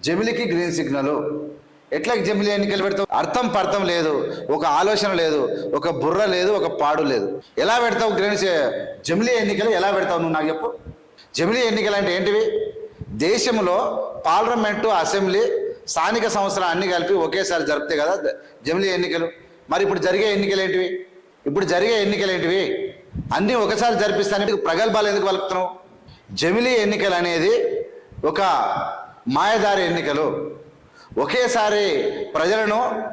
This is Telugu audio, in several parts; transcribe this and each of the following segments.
జమిలికి గ్రీన్ సిగ్నల్ ఎట్లా జమిలి ఎన్నికలు పెడతావు? అర్థం పర్థం లేదు. ఒక ఆలోచన లేదు. ఒక బుర్ర లేదు. ఒక పాడు లేదు. ఎలా పెడతావు గ్రీన్ జమిలి ఎన్నికలు ఎలా పెడతావు నువ్వు నాకు చెప్పు. జమిలి ఎన్నికలు అంటే ఏంటివి? దేశంలో పార్లమెంటు అసెంబ్లీ స్థానిక సంస్థలు అన్ని కలిపి ఒకేసారి జరిపితే కదా జమిలి ఎన్నికలు. మరి ఇప్పుడు జరిగే ఎన్నికలు ఏంటివి? ఇప్పుడు జరిగే ఎన్నికలు ఏంటివి? అన్నీ ఒకసారి జరిపిస్తానికి ప్రగల్భాలు ఎందుకు పలుకుతున్నావు? జమిలి ఎన్నికలు అనేది ఒక మాయదారి ఎన్నికలు. ఒకేసారి ప్రజలను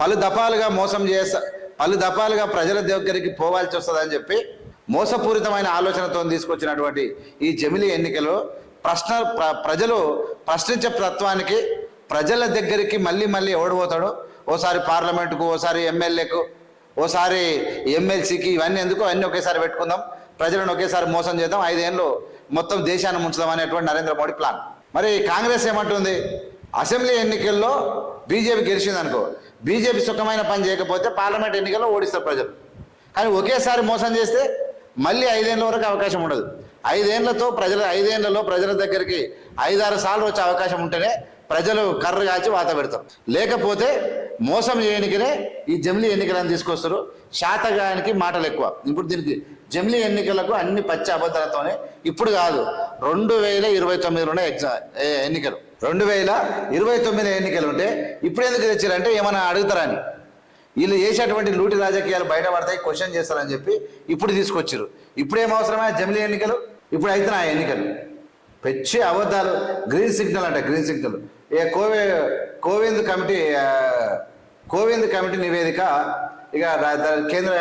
పలు దఫాలుగా మోసం చేస్తా పలు దఫాలుగా ప్రజల దగ్గరికి పోవాల్సి వస్తుందని చెప్పి మోసపూరితమైన ఆలోచనతో తీసుకొచ్చినటువంటి ఈ జమిలి ఎన్నికలు ప్రశ్న ప్ర- ప్రజలు ప్రశ్నించే తత్వానికి ప్రజల దగ్గరికి మళ్ళీ మళ్ళీ ఎవడు పోతాడు? ఓసారి పార్లమెంటుకు ఓసారి ఎమ్మెల్యేకు ఓసారి ఎమ్మెల్సీకి ఇవన్నీ ఎందుకు? అన్నీ ఒకేసారి పెట్టుకుందాం. ప్రజలను ఒకేసారి మోసం చేద్దాం. ఐదేళ్ళు మొత్తం దేశాన్ని ముంచుదాం అనేటువంటి నరేంద్ర మోడీ ప్లాన్. మరి కాంగ్రెస్ ఏమంటుంది? అసెంబ్లీ ఎన్నికల్లో బీజేపీ గెలిచింది అనుకో బీజేపీ సుఖమైన పని చేయకపోతే పార్లమెంట్ ఎన్నికల్లో ఓడిస్తారు ప్రజలు. కానీ ఒకేసారి మోసం చేస్తే మళ్ళీ ఐదేళ్ళ వరకు అవకాశం ఉండదు. ఐదేళ్ళతో ప్రజల ఐదేళ్ళలో ప్రజల దగ్గరికి ఐదారు సార్లు వచ్చే అవకాశం ఉంటేనే ప్రజలు కర్ర కాల్చి వాత పెడతారు. లేకపోతే మోసం చేయడానికినే ఈ జమిలీ ఎన్నికలను తీసుకొస్తారు. శాతగానికి మాటలు ఎక్కువ. ఇప్పుడు దీనికి జమిలీ ఎన్నికలకు అన్ని పచ్చి అబద్ధాలతోనే ఇప్పుడు కాదు రెండు వేల ఇరవై తొమ్మిదిలోనే ఎగ్జామ్ ఎన్నికలు. రెండు వేల ఇరవై తొమ్మిది ఎన్నికలు ఉంటే ఇప్పుడు ఎందుకు తెచ్చారంటే ఏమైనా అడుగుతారని. వీళ్ళు చేసేటువంటి లూటి రాజకీయాలు బయటపడతాయి క్వశ్చన్ చేస్తారని చెప్పి ఇప్పుడు తీసుకొచ్చారు ఇప్పుడు ఏం అవసరమే జమిలీ ఎన్నికలు? ఇప్పుడు అయితే ఆ ఎన్నికలు. పెచ్చి అబద్ధాలు గ్రీన్ సిగ్నల్ అంట గ్రీన్ సిగ్నల్. ఏ కోవే కోవింద్ కమిటీ కోవింద్ కమిటీ నివేదిక ఇక కేంద్ర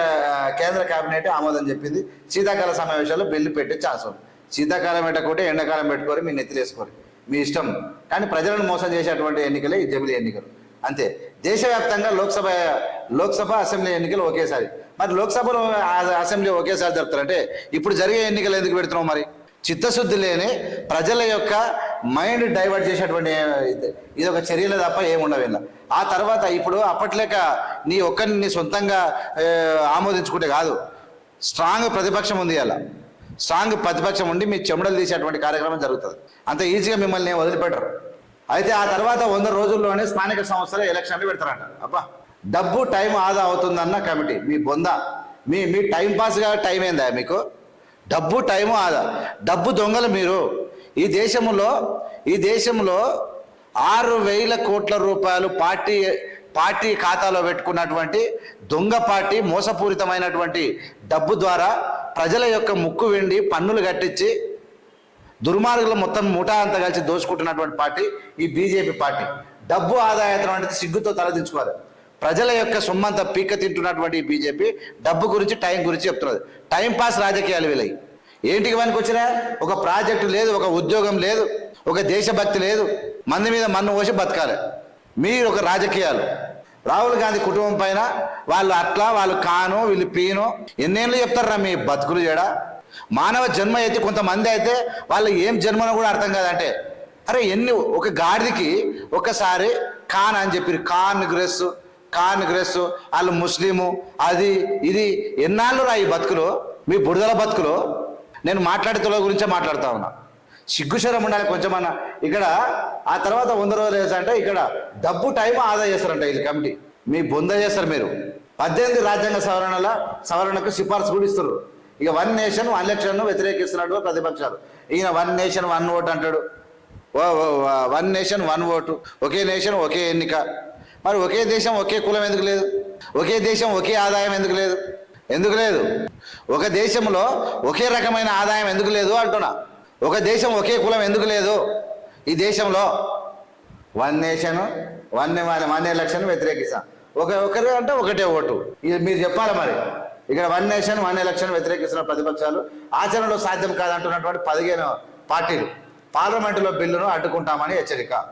కేంద్ర కేబినెట్ ఆమోదం చెప్పింది. శీతాకాల సమావేశాల్లో బిల్లు పెట్టే ఛాన్స్ ఉంది. శీతాకాలం పెట్టకుంటే ఎండాకాలం పెట్టుకోరు మీ నెత్తిలేసుకోరు మీ ఇష్టం. కానీ ప్రజలను మోసం చేసేటువంటి ఎన్నికలే ఈ జమిలీ ఎన్నికలు. అంతే. దేశవ్యాప్తంగా లోక్సభ లోక్సభ అసెంబ్లీ ఎన్నికలు ఒకేసారి. మరి లోక్సభలో ఆ- అసెంబ్లీ ఒకేసారి జరుపుతారంటే ఇప్పుడు జరిగే ఎన్నికలు ఎందుకు పెడుతున్నావు మరి? చిత్తశుద్ధి లేని ప్రజల యొక్క మైండ్ డైవర్ట్ చేసేటువంటి ఇది ఇది ఒక చర్యలు తప్ప ఏముండవు ఇలా ఆ తర్వాత ఇప్పుడు అప్పట్లేక నీ ఒక్కరిని నీ సొంతంగా ఆమోదించుకుంటే కాదు. స్ట్రాంగ్ ప్రతిపక్షం ఉంది అలా స్ట్రాంగ్ ప్రతిపక్షం ఉండి మీ చెమడలు తీసేటువంటి కార్యక్రమం జరుగుతుంది. అంత ఈజీగా మిమ్మల్ని వదిలిపెట్టరు. అయితే ఆ తర్వాత వంద రోజుల్లోనే స్థానిక సంస్థలు ఎలక్షన్లు పెడతారంట. అబ్బా డబ్బు టైం ఆదా అవుతుందన్న కమిటీ మీ బొంద. మీ మీ టైం పాస్గా టైం ఏందా మీకు? డబ్బు టైము ఆదా. డబ్బు దొంగలు మీరు. ఈ దేశంలో ఈ దేశంలో ఆరు వేల కోట్ల రూపాయలు పార్టీ పార్టీ ఖాతాలో పెట్టుకున్నటువంటి దొంగ పార్టీ మోసపూరితమైనటువంటి డబ్బు ద్వారా ప్రజల యొక్క ముక్కు వెండి పన్నులు కట్టించి దుర్మార్గులు మొత్తం ముఠా అంతా కలిసి దోచుకుంటున్నటువంటి పార్టీ ఈ బీజేపీ పార్టీ. డబ్బు ఆదాయం అనేది సిగ్గుతో తలదించుకోవాలి ప్రజల యొక్క సొమ్మంతా పీక తింటున్నటువంటి ఈ బీజేపీ డబ్బు గురించి టైం గురించి చెప్తున్నది. టైం పాస్ రాజకీయాలు వీళ్ళవి. ఏంటికి పనికి వచ్చినా? ఒక ప్రాజెక్టు లేదు ఒక ఉద్యోగం లేదు ఒక దేశభక్తి లేదు. మంది మీద మన్ను పోసి బతకాలి. మీరు ఒక రాజకీయాలు. రాహుల్ గాంధీ కుటుంబం పైన వాళ్ళు అట్లా వాళ్ళు కాను వీళ్ళు పీను ఎన్నేళ్ళు చెప్తారా మీ బతుకులు చేయడా మానవ జన్మ అయితే కొంతమంది అయితే వాళ్ళు ఏం జన్మనో కూడా అర్థం కాదంటే. అరే ఎన్ని ఒక గాడిదికి ఒకసారి ఖాన్ అని చెప్పి ఖాన్ గ్రెస్ ఖాన్ వాళ్ళు ముస్లిము అది ఇది. ఎన్నాళ్ళు రా ఈ బతుకులు? మీ బురదల బతుకులు? నేను మాట్లాడే గురించే మాట్లాడుతా ఉన్నా. సిగ్గుశరం ఉండాలి కొంచెమన్నా. ఇక్కడ ఆ తర్వాత వంద రోజులు వేసారంటే ఇక్కడ డబ్బు టైం ఆదా చేస్తారంట వీళ్ళు కమిటీ. మీ బొంద చేస్తారు మీరు. పద్దెనిమిది రాజ్యాంగ సవరణల సవరణకు సిఫార్సు కూడా ఇస్తారు. ఇక వన్ నేషన్ వన్ ఎలక్షన్ వ్యతిరేకిస్తున్నాడు ప్రతిపక్షాలు. ఈయన వన్ నేషన్ వన్ ఓట్ అంటాడు. ఓ ఓ, ఓ, వన్ నేషన్ వన్ ఓటు. ఒకే నేషన్ ఒకే ఎన్నిక. మరి ఒకే దేశం ఒకే కులం ఎందుకు లేదు? ఒకే దేశం ఒకే ఆదాయం ఎందుకు లేదు? ఎందుకు లేదు? ఒక దేశంలో ఒకే రకమైన ఆదాయం ఎందుకు లేదు అంటున్నా. ఒక దేశం ఒకే కులం ఎందుకు లేదు? ఈ దేశంలో one nation one one one election వ్యతిరేకిస్తాం. ఒక ఒకరు అంటే ఒకటే ఓటు. ఇది మీరు చెప్పాలి మరి? ఇక్కడ వన్ నేషన్ వన్ ఎలక్షన్ వ్యతిరేకిస్తున్న ప్రతిపక్షాలు ఆచరణలో సాధ్యం కాదంటున్నటువంటి పదిహేను పార్టీలు. పార్లమెంటులో బిల్లును అడ్డుకుంటామని హెచ్చరిక.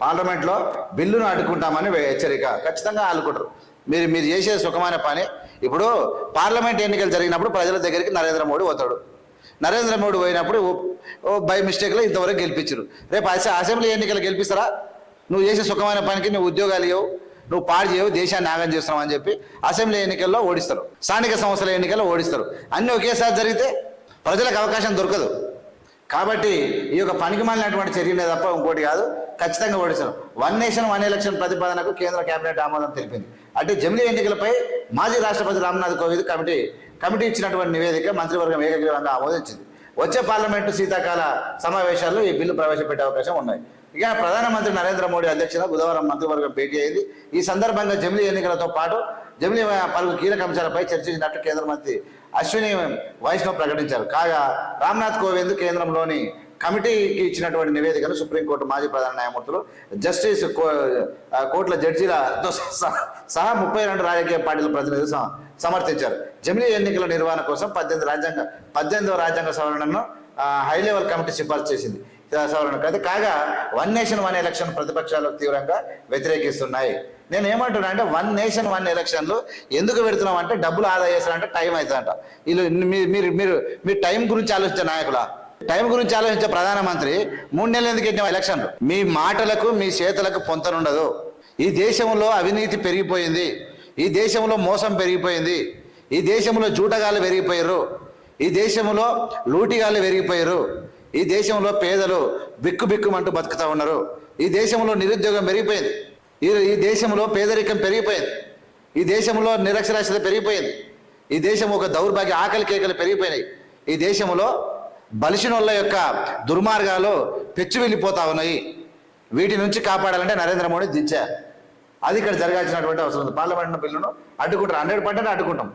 పార్లమెంట్లో బిల్లును అడ్డుకుంటామని హెచ్చరిక. ఖచ్చితంగా ఆలుకుంటారు మీరు మీరు చేసే సుఖమైన పని. ఇప్పుడు పార్లమెంట్ ఎన్నికలు జరిగినప్పుడు ప్రజల దగ్గరికి నరేంద్ర మోడీ పోతాడు. నరేంద్ర మోడీ పోయినప్పుడు ఓ- ఓ బై మిస్టేక్లో ఇంతవరకు గెలిపించరు. రేపు అసెంబ్లీ ఎన్నికలు గెలిపిస్తారా? నువ్వు చేసే సుఖమైన పనికి నువ్వు ఉద్యోగాలు ఇవ్వవు నువ్వు పాడు చేయవు దేశాన్ని నాగం చేస్తున్నావు అని చెప్పి అసెంబ్లీ ఎన్నికల్లో ఓడిస్తారు. స్థానిక సంస్థల ఎన్నికల్లో ఓడిస్తారు. అన్నీ ఒకేసారి జరిగితే ప్రజలకు అవకాశం దొరకదు. కాబట్టి ఈ యొక్క పనికి మాలినటువంటి చర్యలే తప్ప ఇంకోటి కాదు. ఖచ్చితంగా ఓడిస్తారు వన్ నేషన్ వన్ ఎలక్షన్ ప్రతిపాదనకు కేంద్ర కేబినెట్ ఆమోదం తెలిపింది. అంటే జమిలీ ఎన్నికలపై మాజీ రాష్ట్రపతి రామ్నాథ్ కోవింద్ కమిటీ కమిటీ ఇచ్చినటువంటి నివేదిక మంత్రివర్గం ఏకగ్రీవంగా ఆమోదించింది. వచ్చే పార్లమెంటు శీతాకాల సమావేశాల్లో ఈ బిల్లు ప్రవేశపెట్టే అవకాశం ఉన్నాయి. ఇక ప్రధానమంత్రి నరేంద్ర మోడీ అధ్యక్షత బుధవారం మంత్రివర్గం భేటీ అయింది. ఈ సందర్భంగా జమిలీ ఎన్నికలతో పాటు జమిలీ పలువురు కీలక అంశాలపై చర్చించినట్టు కేంద్ర మంత్రి అశ్విని వైష్ణవ్ ప్రకటించారు. కాగా రామ్నాథ్ కోవింద్ కేంద్రంలోని కమిటీకి ఇచ్చినటువంటి నివేదికను సుప్రీంకోర్టు మాజీ ప్రధాన న్యాయమూర్తులు జస్టిస్ కో- కోర్టుల జడ్జీలతో సహా- ముప్పై రెండు రాజకీయ పార్టీల ప్రతినిధులు సమర్థించారు. జమిలీ ఎన్నికల నిర్వహణ కోసం పద్దెనిమిది రాజ్యాంగ పద్దెనిమిదవ రాజ్యాంగ సవరణను హై లెవెల్ కమిటీ సిఫార్సు చేసింది. సవరణకు అయితే కాగా వన్ నేషన్ వన్ ఎలక్షన్ ప్రతిపక్షాలు తీవ్రంగా వ్యతిరేకిస్తున్నాయి. నేను ఏమంటున్నా అంటే వన్ నేషన్ వన్ ఎలక్షన్లు ఎందుకు పెడుతున్నాం అంటే డబ్బులు ఆదా చేస్తారంటే టైం అవుతుందంట వీళ్ళు మీరు మీరు మీరు మీ టైం గురించి ఆలోచించే నాయకుల? టైం గురించి ఆలోచించే ప్రధానమంత్రి మూడు నెలలు ఎందుకు ఎక్కిన ఎలక్షన్లు? మీ మాటలకు మీ చేతులకు పొంతనుండదు. ఈ దేశంలో అవినీతి పెరిగిపోయింది. ఈ దేశంలో మోసం పెరిగిపోయింది. ఈ దేశంలో జూటగాళ్ళు పెరిగిపోయారు. ఈ దేశంలో లూటిగాళ్ళు పెరిగిపోయారు. ఈ దేశంలో పేదలు బిక్కు బిక్కుమంటూ బతుకుతా ఉన్నారు. ఈ దేశంలో నిరుద్యోగం పెరిగిపోయింది. ఈ ఈ దేశంలో పేదరికం పెరిగిపోయింది. ఈ దేశంలో నిరక్షరాస్యత పెరిగిపోయింది. ఈ దేశం ఒక దౌర్భాగ్య ఆకలి కేకలు పెరిగిపోయినాయి. ఈ దేశంలో బలిసినోళ్ళ యొక్క దుర్మార్గాలు పెచ్చు వెళ్ళిపోతా ఉన్నాయి. వీటి నుంచి కాపాడాలంటే నరేంద్ర మోడీ దించారు అది ఇక్కడ జరగాల్సినటువంటి అవసరం ఉంది. పార్లమెంట్ బిల్లును అడ్డుకుంటారు. Hundred percent అడ్డుకుంటాం.